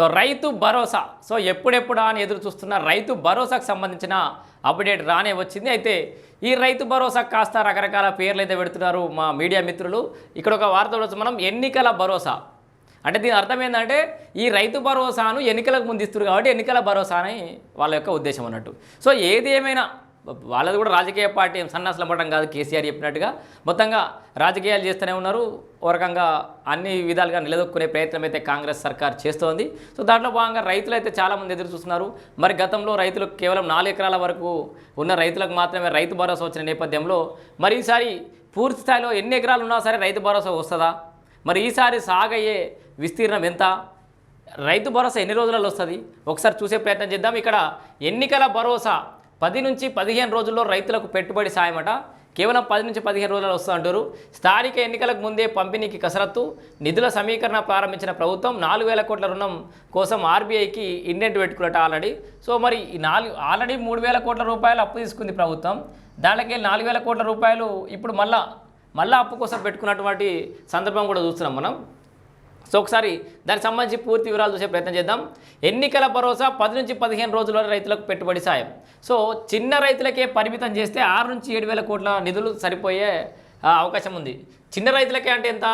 So Rythu Bharosa. So ఎప్పుడెప్పుడా అని ఎదురు చూస్తున్న రైతు భరోసాకు సంబంధించిన అప్డేట్ రానే వచ్చింది. అయితే ఈ రైతు భరోసా కాస్త రకరకాల పేర్లు అయితే పెడుతున్నారు మా మీడియా మిత్రులు. ఇక్కడ ఒక వార్త చూడొచ్చు మనం ఎన్నికల భరోసా. అంటే దీని అర్థం ఏంటంటే ఈ రైతు భరోసాను ఎన్నికలకు ముందు ఇస్తారు కాబట్టి ఎన్నికల భరోసా అని వాళ్ళ యొక్క ఉద్దేశం అన్నట్టు. సో ఏది ఏమైనా వాళ్ళది కూడా రాజకీయ పార్టీ ఏం సన్నాసులు పడడం కాదు కేసీఆర్ చెప్పినట్టుగా. మొత్తంగా రాజకీయాలు చేస్తూనే ఉన్నారు. ఓ రకంగా అన్ని విధాలుగా నిలదొక్కునే ప్రయత్నం అయితే కాంగ్రెస్ సర్కార్ చేస్తోంది. సో దాంట్లో భాగంగా రైతులు అయితే చాలామంది ఎదురు చూస్తున్నారు. మరి గతంలో రైతులు కేవలం నాలుగు ఎకరాల వరకు ఉన్న రైతులకు మాత్రమే రైతు భరోసా వచ్చిన నేపథ్యంలో మరి ఈసారి పూర్తి స్థాయిలో ఎన్ని ఎకరాలు ఉన్నా సరే రైతు భరోసా వస్తుందా? మరి ఈసారి సాగయ్యే విస్తీర్ణం ఎంత? రైతు భరోసా ఎన్ని రోజులలో వస్తుంది? ఒకసారి చూసే ప్రయత్నం చేద్దాం. ఇక్కడ ఎన్నికల భరోసా పది నుంచి పదిహేను రోజుల్లో రైతులకు పెట్టుబడి సాయమట. కేవలం పది నుంచి పదిహేను రోజులు వస్తుంటారు స్థానిక ఎన్నికలకు ముందే పంపిణీకి కసరత్తు. నిధుల సమీకరణ ప్రారంభించిన ప్రభుత్వం నాలుగు వేల కోట్ల రుణం కోసం ఆర్బీఐకి ఇండెంట్ పెట్టుకున్నట్టు ఆల్రెడీ. సో మరి ఈ నాలుగు ఆల్రెడీ మూడు వేల కోట్ల రూపాయలు అప్పు తీసుకుంది ప్రభుత్వం. దాంట్లోకి నాలుగు వేల కోట్ల రూపాయలు ఇప్పుడు మళ్ళా మళ్ళీ అప్పు కోసం పెట్టుకున్నటువంటి సందర్భం కూడా చూస్తున్నాం మనం. సో ఒకసారి దానికి సంబంధించి పూర్తి వివరాలు చూసే ప్రయత్నం చేద్దాం. ఎన్నికల భరోసా పది నుంచి పదిహేను రోజుల రైతులకు పెట్టుబడి సాయం. సో చిన్న రైతులకే పరిమితం చేస్తే ఆరు నుంచి ఏడు వేల కోట్ల నిధులు సరిపోయే అవకాశం ఉంది. చిన్న రైతులకే అంటే ఎంత?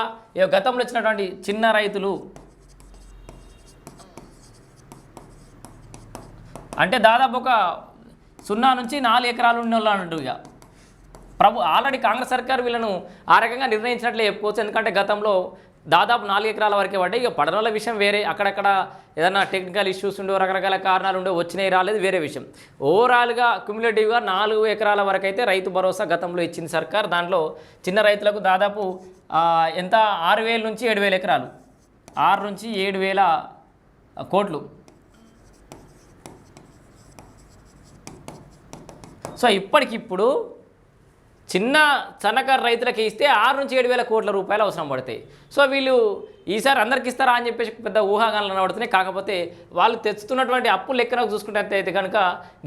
గతంలో వచ్చినటువంటి చిన్న రైతులు. అంటే దాదాపు ఒక సున్నా నుంచి నాలుగు ఎకరాలు ఉన్న వాళ్ళు అన్నట్టు ఇక ప్రభు ఆల్రెడీ కాంగ్రెస్ సర్కార్ వీళ్ళను ఆ రకంగా నిర్ణయించినట్లే చెప్పుకోవచ్చు. ఎందుకంటే గతంలో దాదాపు నాలుగు ఎకరాల వరకే పడ్డాయి. ఇక పడనల విషయం వేరే. అక్కడక్కడ ఏదైనా టెక్నికల్ ఇష్యూస్ ఉండో రకరకాల కారణాలు ఉండో వచ్చినాయి రాలేదు వేరే విషయం. ఓవరాల్గా క్యుములేటివ్గా నాలుగు ఎకరాల వరకు అయితే రైతు భరోసా గతంలో ఇచ్చింది సర్కార్. దాంట్లో చిన్న రైతులకు దాదాపు ఎంత? ఆరు వేల నుంచి ఏడు వేల ఎకరాలు. ఆరు నుంచి ఏడు వేల కోట్లు. సో ఇప్పటికిప్పుడు చిన్న సన్నకారు రైతులకి ఇస్తే ఆరు నుంచి ఏడు వేల కోట్ల రూపాయలు అవసరం పడతాయి. సో వీళ్ళు ఈసారి అందరికి ఇస్తారా అని చెప్పేసి పెద్ద ఊహాగానాలు పడుతున్నాయి కాకపోతే వాళ్ళు తెచ్చుతున్నటువంటి అప్పు లెక్కన చూసుకుంటే అయితే కనుక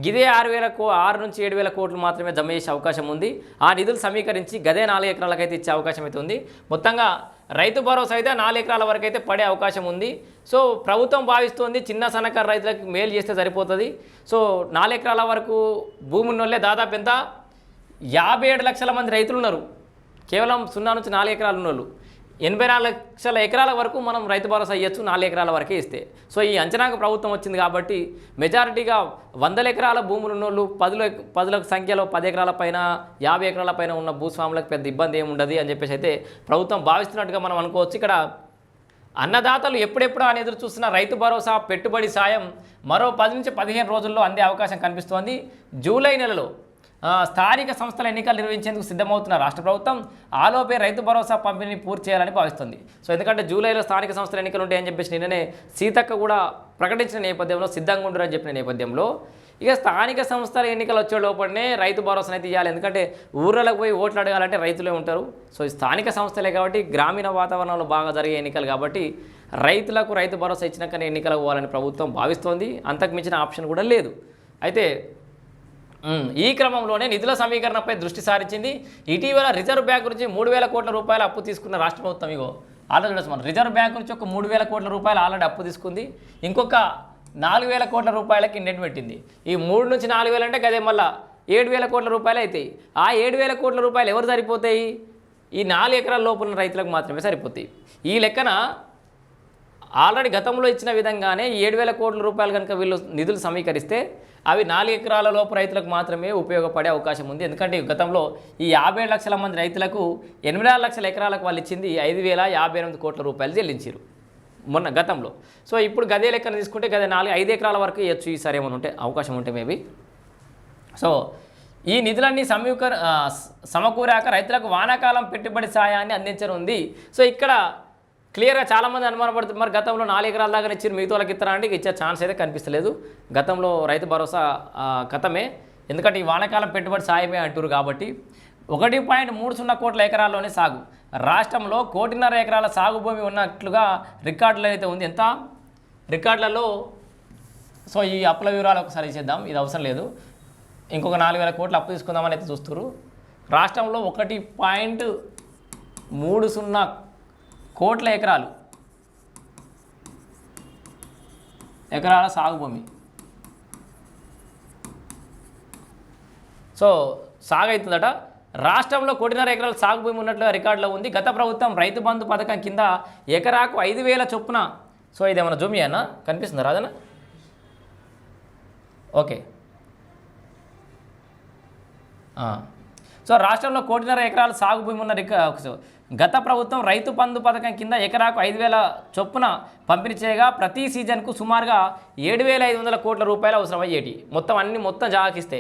గిదే ఆరు వేల కో ఆరు నుంచి ఏడు వేల కోట్లు మాత్రమే జమ చేసే అవకాశం ఉంది. ఆ నిధులు సమీకరించి గదే నాలుగు ఎకరాలకు అయితే ఇచ్చే అవకాశం అయితే ఉంది. మొత్తంగా రైతు భరోసా అయితే నాలుగు ఎకరాల వరకు అయితే పడే అవకాశం ఉంది. సో ప్రభుత్వం భావిస్తోంది చిన్న సన్నకారు రైతులకు మేలు చేస్తే సరిపోతుంది. సో నాలుగు ఎకరాల వరకు భూమి ఉన్నోళ్ళే దాదాపు ఎంత? యాభై ఏడు లక్షల మంది రైతులు ఉన్నారు కేవలం సున్నా నుంచి నాలుగు ఎకరాలు ఉన్నోళ్ళు. ఎనభై నాలుగు లక్షల ఎకరాల వరకు మనం రైతు భరోసా ఇవ్వచ్చు నాలుగు ఎకరాల వరకే ఇస్తే. సో ఈ అంచనాకు ప్రభుత్వం వచ్చింది కాబట్టి మెజారిటీగా వందల ఎకరాల భూములు ఉన్నోళ్ళు పదుల పదుల సంఖ్యలో పది ఎకరాల పైన యాభై ఎకరాల పైన ఉన్న భూస్వాములకు పెద్ద ఇబ్బంది ఏమి ఉండదు అని చెప్పేసి అయితే ప్రభుత్వం భావిస్తున్నట్టుగా మనం అనుకోవచ్చు. ఇక్కడ అన్నదాతలు ఎప్పుడెప్పుడు అని ఎదురు చూస్తున్న రైతు భరోసా పెట్టుబడి సాయం మరో పది నుంచి పదిహేను రోజుల్లో అందే అవకాశం కనిపిస్తోంది. జూలై నెలలో స్థానిక సంస్థల ఎన్నికలు నిర్వహించేందుకు సిద్ధమవుతున్న రాష్ట్ర ప్రభుత్వం ఆలోపే రైతు భరోసా పంపిణీ పూర్తి చేయాలని భావిస్తుంది. సో ఎందుకంటే జూలైలో స్థానిక సంస్థల ఎన్నికలు ఉంటాయని చెప్పేసి నిన్ననే సీతక్క కూడా ప్రకటించిన నేపథ్యంలో సిద్ధంగా ఉండరని చెప్పిన నేపథ్యంలో ఇక స్థానిక సంస్థల ఎన్నికలు వచ్చే లోపలనే రైతు భరోసాను అయితే ఇవ్వాలి. ఎందుకంటే ఊర్లకు పోయి ఓట్లు అడగాలంటే రైతులే ఉంటారు. సో ఈ స్థానిక సంస్థలే కాబట్టి గ్రామీణ వాతావరణంలో బాగా జరిగే ఎన్నికలు కాబట్టి రైతులకు రైతు భరోసా ఇచ్చినాకనే ఎన్నికలకు పోవాలని ప్రభుత్వం భావిస్తోంది. అంతకు మించిన ఆప్షన్ కూడా లేదు. అయితే ఈ క్రమంలోనే నిధుల సమీకరణపై దృష్టి సారించింది. ఇటీవల రిజర్వ్ బ్యాంక్ నుంచి మూడు వేల కోట్ల రూపాయల అప్పు తీసుకున్న రాష్ట్ర ప్రభుత్వం ఇగో. ఆల్రెడీ చూడొచ్చు మనం. రిజర్వ్ బ్యాంక్ నుంచి ఒక మూడు వేల కోట్ల రూపాయలు ఆల్రెడీ అప్పు తీసుకుంది. ఇంకొక నాలుగు వేల కోట్ల రూపాయలకి ఇండెంట్ పెట్టింది. ఈ మూడు నుంచి నాలుగు వేలు అంటే గదే మళ్ళా ఏడు వేల కోట్ల రూపాయలు అవుతాయి ఆ ఏడు వేల కోట్ల రూపాయలు ఎవరు సరిపోతాయి? ఈ నాలుగు ఎకరాల లోపల రైతులకు మాత్రమే సరిపోతాయి. ఈ లెక్కన ఆల్రెడీ గతంలో ఇచ్చిన విధంగానే ఏడు వేల కోట్ల రూపాయలు కనుక వీళ్ళు నిధులు సమీకరిస్తే అవి నాలుగు ఎకరాల లోపు రైతులకు మాత్రమే ఉపయోగపడే అవకాశం ఉంది. ఎందుకంటే గతంలో ఈ యాభై ఏడు లక్షల మంది రైతులకు ఎనిమిది ఆరు లక్షల ఎకరాలకు వాళ్ళు ఇచ్చింది ఐదు వేల యాభై ఎనిమిది కోట్ల రూపాయలు చెల్లించారు మొన్న గతంలో. సో ఇప్పుడు గదే లెక్కన తీసుకుంటే గదే నాలుగు ఐదు ఎకరాల వరకు ఇవ్వచ్చు ఈసారి ఏమైనా ఉంటే అవకాశం ఉంటే మేబీ. సో ఈ నిధులన్నీ సమీకర సమకూరాక రైతులకు వానాకాలం పెట్టుబడి సాయాన్ని అందించనుంది. సో ఇక్కడ క్లియర్గా చాలామంది అనుమానపడుతుంది మరి గతంలో నాలుగు ఎకరాల దాకా ఇచ్చిన మిగతా వాళ్ళకి ఇస్తారా ఇచ్చే ఛాన్స్ అయితే కనిపిస్తలేదు. గతంలో రైతు భరోసా గతమే. ఎందుకంటే ఈ వానాకాలం పెట్టుబడి సాయమే అంటారు కాబట్టి. ఒకటి పాయింట్ మూడు సున్నా కోట్ల ఎకరాల్లోనే సాగు. రాష్ట్రంలో కోటిన్నర ఎకరాల సాగు భూమి ఉన్నట్లుగా రికార్డులు అయితే ఉంది. ఎంత? రికార్డులలో సో ఈ అప్పుల వివరాలు ఒకసారి ఇచ్చేద్దాం ఇది అవసరం లేదు. ఇంకొక నాలుగు వేల కోట్లు అప్పు తీసుకుందామని అయితే చూస్తున్నారు రాష్ట్రంలో ఒకటి పాయింట్ మూడు సున్నా కోట్ల ఎకరాలు. ఎకరాల సాగు భూమి సో సాగు అవుతుందట రాష్ట్రంలో కోటిన్నర ఎకరాల సాగు భూమి ఉన్నట్లుగా రికార్డులో ఉంది. గత ప్రభుత్వం రైతు బంధు పథకం కింద ఎకరాకు ఐదు వేల చొప్పున. సో ఇదేమన్నా జూమి అన్న కనిపిస్తుందా? రాదనా? ఓకే. సో రాష్ట్రంలో కోటిన్నర ఎకరాల సాగు భూమి ఉన్న రిక సో గత ప్రభుత్వం రైతు బంధు పథకం కింద ఎకరాకు ఐదు వేల చొప్పున పంపిణీ చేయగా ప్రతి సీజన్కు సుమారుగా ఏడు వేల ఐదు వందల కోట్ల రూపాయలు అవసరమయ్యేటి మొత్తం అన్ని మొత్తం జాకిస్తే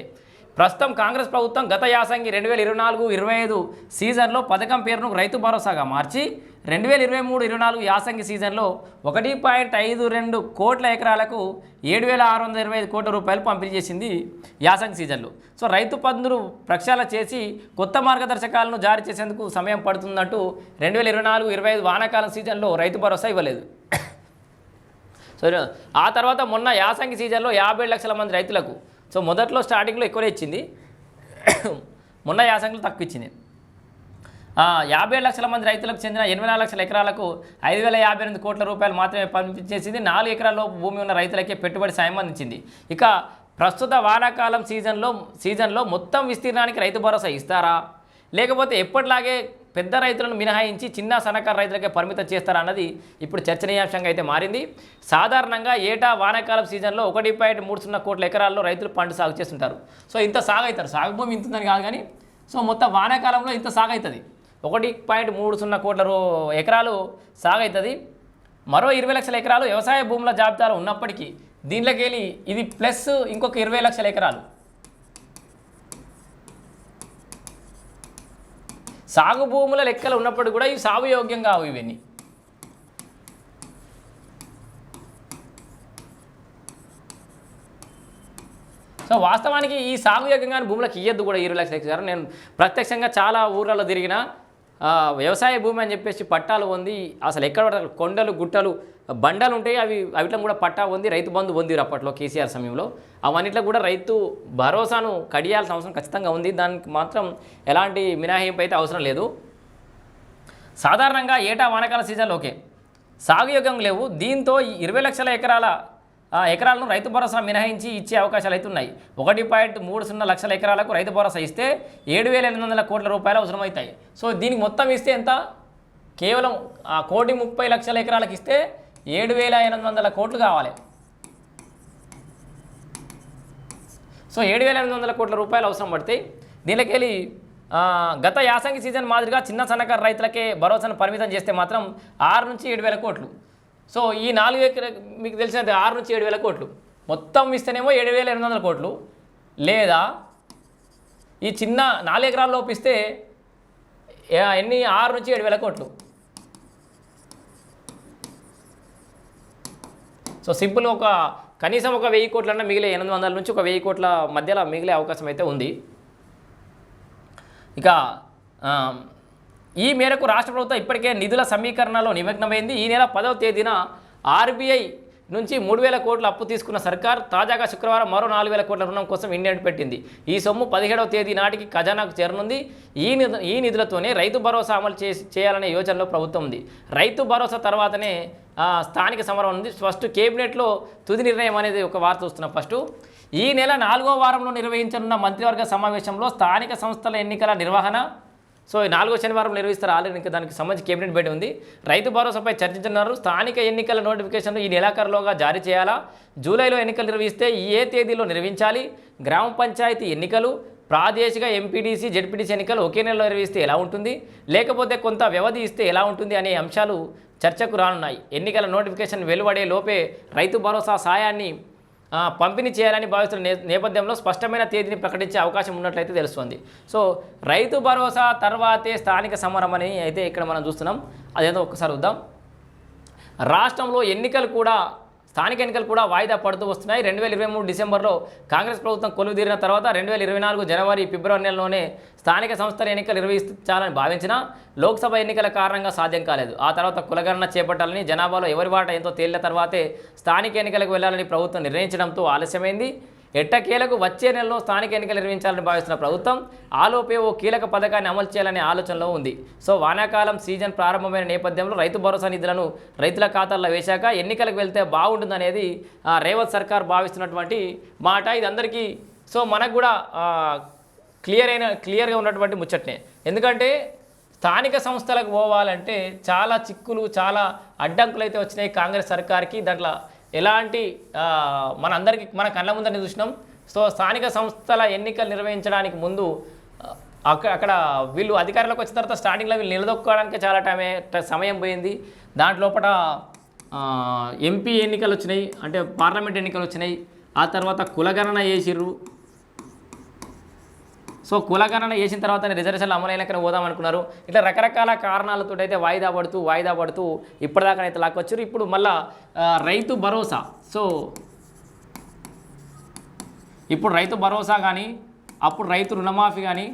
ప్రస్తుతం కాంగ్రెస్ ప్రభుత్వం గత యాసంగి రెండు వేల ఇరవై నాలుగు ఇరవై ఐదు సీజన్లో పథకం పేరును రైతు భరోసాగా మార్చి రెండు వేల ఇరవై మూడు ఇరవై నాలుగు యాసంగి సీజన్లో ఒకటి పాయింట్ ఐదు రెండు కోట్ల ఎకరాలకు ఏడు వేల ఆరు వందల ఇరవై ఐదు కోట్ల రూపాయలు పంపిణీ చేసింది యాసంగి సీజన్లో. సో రైతు పందులు ప్రక్షాళన చేసి కొత్త మార్గదర్శకాలను జారీ చేసేందుకు సమయం పడుతుందంటూ రెండు వేల ఇరవై నాలుగు ఇరవై ఐదు వానాకాలం సీజన్లో రైతు భరోసా ఇవ్వలేదు. సో ఆ తర్వాత మొన్న యాసంగి సీజన్లో యాభై లక్షల మంది రైతులకు సో మొదట్లో స్టార్టింగ్లో ఎక్కువనే ఇచ్చింది. మొన్న యాసంగిలో తక్కువ ఇచ్చింది. యాభై లక్షల మంది రైతులకు చెందిన ఎనభై నాలుగు లక్షల ఎకరాలకు ఐదు వేల యాభై ఎనిమిది కోట్ల రూపాయలు మాత్రమే పంపించేసింది. నాలుగు ఎకరాల భూమి ఉన్న రైతులకే పెట్టుబడి సాయం అందించింది. ఇక ప్రస్తుత వానాకాలం సీజన్లో సీజన్లో మొత్తం విస్తీర్ణానికి రైతు భరోసా ఇస్తారా? లేకపోతే ఎప్పటిలాగే పెద్ద రైతులను మినహాయించి చిన్న సన్నకారు రైతులకే పరిమితం చేస్తారా అన్నది ఇప్పుడు చర్చనీయాంశంగా అయితే మారింది. సాధారణంగా ఏటా వానాకాలం సీజన్లో ఒకటి పాయింట్ మూడు సున్నా కోట్ల ఎకరాల్లో రైతులు పంట సాగు చేస్తుంటారు. సో ఇంత సాగు అవుతారు. సాగు భూమి ఇంత కాదు కానీ సో మొత్తం వానాకాలంలో ఇంత సాగు అవుతుంది. ఒకటి పాయింట్ మూడు సున్నా కోట్ల రూ ఎకరాలు సాగు అవుతుంది మరో ఇరవై లక్షల ఎకరాలు వ్యవసాయ భూముల జాబితాలో ఉన్నప్పటికీ దీంట్లోకి వెళ్ళి ఇది ప్లస్ ఇంకొక ఇరవై లక్షల ఎకరాలు. సాగు భూముల లెక్కలు ఉన్నప్పుడు కూడా ఇవి సాగు యోగ్యం కావు ఇవన్నీ. సో వాస్తవానికి ఈ సాగు యోగ్యంగా భూములకు ఇయ్యద్దు కూడా ఇరవై లక్షల ఎకరాలు. నేను ప్రత్యక్షంగా చాలా ఊర్లలో తిరిగిన వ్యవసాయ భూమి అని చెప్పేసి పట్టాలు ఉంది అసలు ఎక్కడ కొండలు గుట్టలు బండలు ఉంటాయి. అవి అవిట్లో కూడా పట్టా ఉంది రైతు బంధు పొందిరు అప్పట్లో కేసీఆర్ సమయంలో. అవన్నిట్లో కూడా రైతు భరోసాను కడియాల్సిన అవసరం ఖచ్చితంగా ఉంది. దానికి మాత్రం ఎలాంటి మినహాయింపు అయితే అవసరం లేదు. సాధారణంగా ఏటా వానకాల సీజన్లో ఓకే. సాగు యోగం లేవు. దీంతో ఈ ఇరవై లక్షల ఎకరాల ఎకరాలను రైతు భరోసా మినహాయించి ఇచ్చే అవకాశాలు అయితే ఉన్నాయి. ఒకటి పాయింట్ మూడు సున్నా లక్షల ఎకరాలకు రైతు భరోసా ఇస్తే ఏడు వేల ఎనిమిది వందల కోట్ల రూపాయలు అవసరమవుతాయి. సో దీనికి మొత్తం ఇస్తే ఎంత? కేవలం ఆ కోటి ముప్పై లక్షల ఎకరాలకు ఇస్తే ఏడు వేల ఎనిమిది వందల కోట్లు కావాలి. సో ఏడు వేల ఎనిమిది వందల కోట్ల రూపాయలు అవసరం పడతాయి దీనికి వెళ్ళి గత యాసంగి సీజన్ మాదిరిగా చిన్న సన్నకారు రైతులకే భరోసాను పరిమితం చేస్తే మాత్రం ఆరు నుంచి ఏడు వేల కోట్లు. సో ఈ నాలుగు ఎకర మీకు తెలిసినది ఆరు నుంచి ఏడు వేల కోట్లు. మొత్తం ఇస్తేనేమో ఏడు వేల ఎనిమిది వందల కోట్లు. లేదా ఈ చిన్న నాలుగు ఎకరాల లోపు ఇస్తే ఎన్ని? ఆరు నుంచి ఏడు వేల కోట్లు. సో సింపుల్ ఒక కనీసం ఒక వెయ్యి కోట్లన్నా మిగిలే ఎనిమిది వందల నుంచి ఒక వెయ్యి కోట్ల మధ్యలో మిగిలే అవకాశం అయితే ఉంది. ఇక ఈ మేరకు రాష్ట్ర ప్రభుత్వం ఇప్పటికే నిధుల సమీకరణలో నిమగ్నమైంది. ఈ నెల పదవ తేదీన ఆర్బీఐ నుంచి మూడు వేల కోట్ల అప్పు తీసుకున్న సర్కార్ తాజాగా శుక్రవారం మరో నాలుగు వేల కోట్ల రుణం కోసం ఇండియన్ పెట్టింది. ఈ సొమ్ము పదిహేడవ తేదీ నాటికి ఖజానాకు చేరనుంది. ఈ నిధు ఈ నిధులతోనే రైతు భరోసా అమలు చేయాలనే యోచనలో ప్రభుత్వం ఉంది. రైతు భరోసా తర్వాతనే స్థానిక సమరం ఉంది. ఫస్ట్ కేబినెట్లో తుది నిర్ణయం అనేది ఒక వార్త వస్తున్నాం ఫస్ట్. ఈ నెల నాలుగో వారంలో నిర్వహించనున్న మంత్రివర్గ సమావేశంలో స్థానిక సంస్థల ఎన్నికల నిర్వహణ సో ఈ నాలుగో శనివారం నిర్వహిస్తారు. ఆల్రెడీ ఇంకా దానికి సంబంధించి కేబినెట్ భేటీ ఉంది. రైతు భరోసాపై చర్చించున్నారు స్థానిక ఎన్నికల నోటిఫికేషన్లు ఈ నెలాఖరులోగా జారీ చేయాలా? జూలైలో ఎన్నికలు నిర్వహిస్తే ఏ తేదీలో నిర్వహించాలి? గ్రామ పంచాయతీ ఎన్నికలు ప్రాదేశిక ఎంపీడీసీ జెడ్పీటీసీ ఎన్నికలు ఒకే నెలలో నిర్వహిస్తే ఎలా ఉంటుంది? లేకపోతే కొంత వ్యవధి ఇస్తే ఎలా ఉంటుంది అనే అంశాలు చర్చకు రానున్నాయి. ఎన్నికల నోటిఫికేషన్ వెలువడే లోపే రైతు భరోసా సాయాన్ని పంపిణీ చేయాలని భావిస్తున్న నేపథ్యంలో స్పష్టమైన తేదీని ప్రకటించే అవకాశం ఉన్నట్లయితే తెలుస్తుంది. సో రైతు భరోసా తర్వాతే స్థానిక సమరం అని అయితే ఇక్కడ మనం చూస్తున్నాం. అదేదో ఒకసారి చూద్దాం. రాష్ట్రంలో ఎన్నికలు కూడా స్థానిక ఎన్నికలు కూడా వాయిదా పడుతూ వస్తున్నాయి. రెండు వేల ఇరవై మూడు డిసెంబర్లో కాంగ్రెస్ ప్రభుత్వం కొలువుదీరిన తర్వాత రెండు వేల ఇరవై నాలుగు జనవరి ఫిబ్రవరి నెలలోనే స్థానిక సంస్థల ఎన్నికలు నిర్వహించాలని భావించిన లోక్సభ ఎన్నికల కారణంగా సాధ్యం కాలేదు. ఆ తర్వాత కులగణన చేపట్టాలని జనాభాలో ఎవరి వాటా ఎంతో తేలిన తర్వాతే స్థానిక ఎన్నికలకు వెళ్ళాలని ప్రభుత్వం నిర్ణయించడంతో ఆలస్యమైంది. ఎట్టకేలకు వచ్చే నెలలో స్థానిక ఎన్నికలు నిర్వహించాలని భావిస్తున్న ప్రభుత్వం ఆలోపే ఓ కీలక పథకాన్ని అమలు చేయాలనే ఆలోచనలో ఉంది. సో వానాకాలం సీజన్ ప్రారంభమైన నేపథ్యంలో రైతు భరోసా నిధులను రైతుల ఖాతాల్లో వేశాక ఎన్నికలకు వెళ్తే బాగుంటుందనేది రేవత్ రేవంత్ సర్కార్ భావిస్తున్నటువంటి మాట. ఇది అందరికీ సో మనకు కూడా క్లియర్ అయిన క్లియర్గా ఉన్నటువంటి ముచ్చట్నే. ఎందుకంటే స్థానిక సంస్థలకు పోవాలంటే చాలా చిక్కులు చాలా అడ్డంకులు అయితే వచ్చినాయి కాంగ్రెస్ సర్కార్కి. దాంట్లో ఎలాంటి మనందరికీ మన మన కళ్ళ ముందని చూసినాం. సో స్థానిక సంస్థల ఎన్నికలు నిర్వహించడానికి ముందు అక్కడ అక్కడ వీళ్ళు అధికారంలోకి వచ్చిన తర్వాత స్టార్టింగ్లో వీళ్ళు నిలదొక్కోవడానికి చాలా టైమే సమయం పోయింది. దాంట్లోపట ఎంపీ ఎన్నికలు వచ్చినాయి. అంటే పార్లమెంట్ ఎన్నికలు వచ్చినాయి. ఆ తర్వాత కులగణన చేసిర్రు. సో కులగణన చేసిన తర్వాత రిజర్వేషన్లు అమలైనాకనే పోదాం అనుకున్నారు ఇట్లా రకరకాల కారణాలతో అయితే వాయిదా పడుతూ వాయిదా పడుతూ ఇప్పటిదాకా అయితే లాక్కొచ్చారు. ఇప్పుడు మళ్ళా రైతు భరోసా. సో ఇప్పుడు రైతు భరోసా కానీ అప్పుడు రైతు రుణమాఫీ కానీ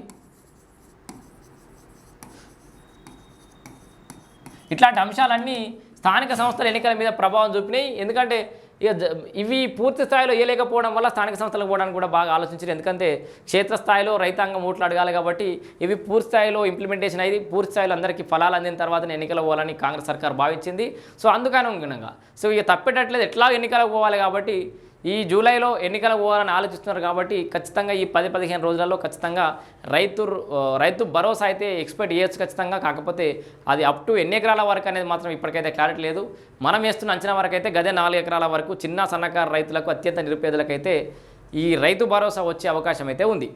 ఇట్లాంటి అంశాలన్నీ స్థానిక సంస్థల ఎన్నికల మీద ప్రభావం చూపినాయి. ఎందుకంటే ఇక ఇవి పూర్తి స్థాయిలో వేయలేకపోవడం వల్ల స్థానిక సంస్థలకు పోవడానికి కూడా బాగా ఆలోచించారు. ఎందుకంటే క్షేత్రస్థాయిలో రైతాంగం ఓట్లు అడగాలి కాబట్టి ఇవి పూర్తి స్థాయిలో ఇంప్లిమెంటేషన్ అయ్యి పూర్తి స్థాయిలో అందరికీ ఫలాలు అందిన తర్వాత ఎన్నికలు పోవాలని కాంగ్రెస్ సర్కార్ భావించింది. సో అందుకని అనుగుణంగా సో ఇక తప్పేటట్లేదు. ఎట్లా ఎన్నికలకు పోవాలి కాబట్టి ఈ జూలైలో ఎన్నికలు పోవాలని ఆలోచిస్తున్నారు కాబట్టి ఖచ్చితంగా ఈ పది పదిహేను రోజులలో ఖచ్చితంగా రైతు రైతు భరోసా అయితే ఎక్స్పెక్ట్ చేయొచ్చు ఖచ్చితంగా. కాకపోతే అది అప్ టు ఎన్ని ఎకరాల వరకు అనేది మాత్రం ఇప్పటికైతే క్లారిటీ లేదు. మనం వేస్తున్న అంచనా వరకు అయితే గదే నాలుగు ఎకరాల వరకు చిన్న సన్నకారు రైతులకు అత్యంత నిరుపేదలకైతే ఈ రైతు భరోసా వచ్చే అవకాశం అయితే ఉంది.